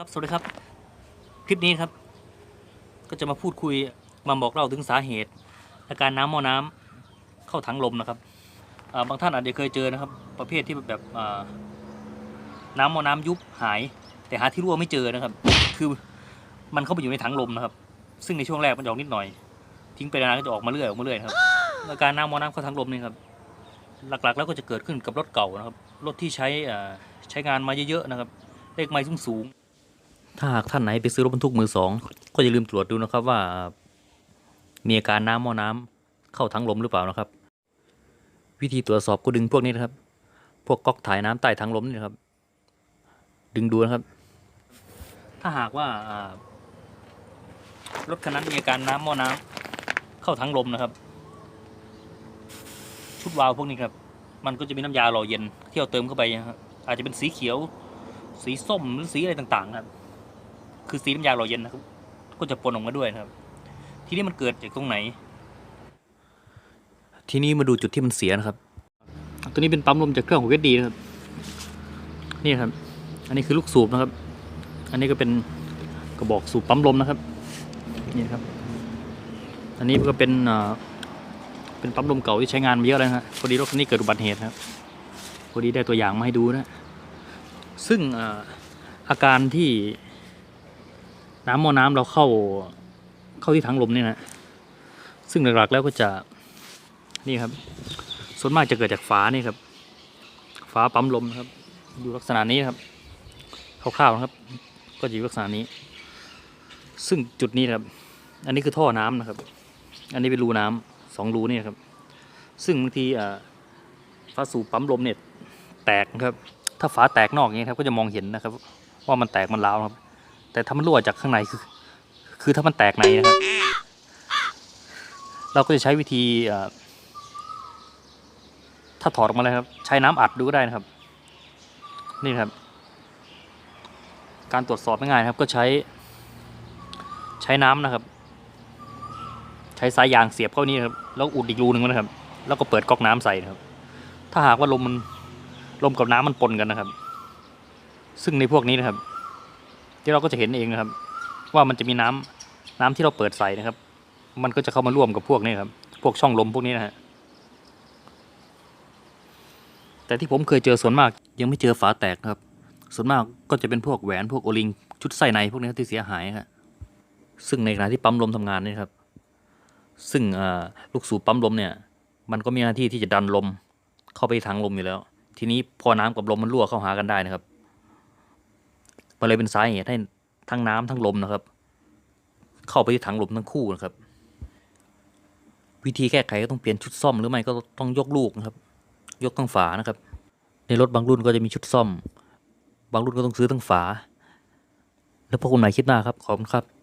ครับสวัสดีครับ คลิปนี้ครับ ก็จะมาพูดคุยมาบอกเล่าถึงสาเหตุ อาการน้ำหม้อน้ำเข้าถังลมนะครับาบางท่านอาจจะเคยเจอนะครับ ประเภทที่แบบน้ำหม้อน้ำยุบหาย แต่หาที่รั่วไม่เจอนะครับ คือมันเข้าไปอยู่ในถังลมนะครับ ซึ่งในช่วงแรกมันออกนิดหน่อย ทิ้งไปนานก็จะออกมาเรื่อยออกมาเรื่อยครับอาการน้ำหม้อน้ำเข้าถังลมนี่ครับหลักๆ แล้วก็จะเกิดขึ้นกับรถเก่านะครับรถที่ใช้ใช้งานมาเยอะๆนะครับเลขไม้สูงๆ ถ้าหากท่านไหนไปซื้อรถบรรทุกมือสองก็อย่าลืมตรวจดูนะครับว่า มีอาการน้ำหม้อน้ำเข้าถังลมหรือเปล่านะครับ วิธีตรวจสอบก็ดึงพวกนี้นะครับ พวกก๊อกถ่ายน้ำใต้ถังลมนี่นะครับ ดึงดูนะครับ ถ้าหากว่ารถคันนั้นมีอาการน้ำหม้อน้ำเข้าถังลมนะครับ ชุดวาล์วพวกนี้ครับ มันก็จะมีน้ำยาหล่อเย็นที่เราเติมเข้าไปนะครับอาจจะเป็นสีเขียว สีส้มหรือสีอะไรต่างๆครับ คือสีน้ำยาหล่อเย็นนะครับ ก็จะปนออกมาด้วยนะครับ ทีนี้มันเกิดจากตรงไหน ทีนี้มาดูจุดที่มันเสียนะครับ ตัวนี้เป็นปั๊มลมจากเครื่องของเวดดีนะครับ นี่ครับ อันนี้คือลูกสูบนะครับ อันนี้ก็เป็นกระบอกสูบปั๊มลมนะครับ นี่ครับ อันนี้ก็เป็นเป็นปั๊มลมเก่าที่ใช้งานมาเยอะแล้วนะฮะพอดีรถคันนี้เกิดอุบัติเหตุครับพอดีได้ตัวอย่างมาให้ดูนะ ซึ่งอาการที่ น้ำม้อน้ำเราเข้าเข้าที่ถังลมนี่นะ ซึ่งหลักๆแล้วก็จะนี่ครับ ส่วนมากจะเกิดจากฝานี่ครับ ฝาปั๊มลมนะครับ ดูลักษณะนี้ครับคร่าวๆนะครับ ก็จะอยู่ลักษณะนี้ ซึ่งจุดนี้นะครับ อันนี้คือท่อน้ำนะครับ อันนี้เป็นรูน้ำสองรูนี่ครับ ซึ่งบางทีอ่าฝาสูบปั๊มลมเนี่ยแตกนะครับ ถ้าฝาแตกนอกอย่างนี้ครับ ก็จะมองเห็นนะครับ ว่ามันแตกมันร้าวนะครับ แต่ถ้ามันรั่วจากข้างในคือ คือถ้ามันแตกในนะครับเราก็จะใช้วิธีถ้าถอดออกมาเลยครับ ใช้น้ำอัดดูก็ได้นะครับ นี่ครับ การตรวจสอบง่ายๆครับก็ใช้ ใช้น้ำนะครับ ใช้สายยางเสียบเข้านี่ครับแล้วอุดอีกรูหนึ่งนะครับ แล้วก็เปิดก๊อกน้ำใส่นะครับ ถ้าหากว่าลมมันลมกับน้ำมันปนกันนะครับ ซึ่งในพวกนี้นะครับ ที่เราก็จะเห็นเองนะครับ ว่ามันจะมีน้ำน้ำที่เราเปิดใส่นะครับ มันก็จะเข้ามาร่วมกับพวกนี้ครับ พวกช่องลมพวกนี้นะฮะแต่ที่ผมเคยเจอส่วนมากยังไม่เจอฝาแตกครับ ส่วนมากก็จะเป็นพวกแหวนพวกโอลิงชุดไส้ในพวกนี้ที่เสียหายครับซึ่งในขณะที่ปั๊มลมทำงานนี่ครับ ซึ่งลูกสูบปั๊มลมเนี่ย มันก็มีหน้าที่ที่จะดันลมเข้าไปทางลมอยู่แล้ว ทีนี้พอน้ำกับลมมันรั่วเข้าหากันได้นะครับ มันเลยเป็นสาเหตุให้ทั้งน้ำทั้งลมนะครับ เข้าไปที่ถังลมทั้งคู่นะครับ วิธีแก้ไขก็ต้องเปลี่ยนชุดซ่อมหรือไม่ก็ต้องยกลูกนะครับ ยกทั้งฝานะครับ ในรถบางรุ่นก็จะมีชุดซ่อม บางรุ่นก็ต้องซื้อทั้งฝา แล้วพบกันใหม่คลิปหน้าครับขอบคุณครับ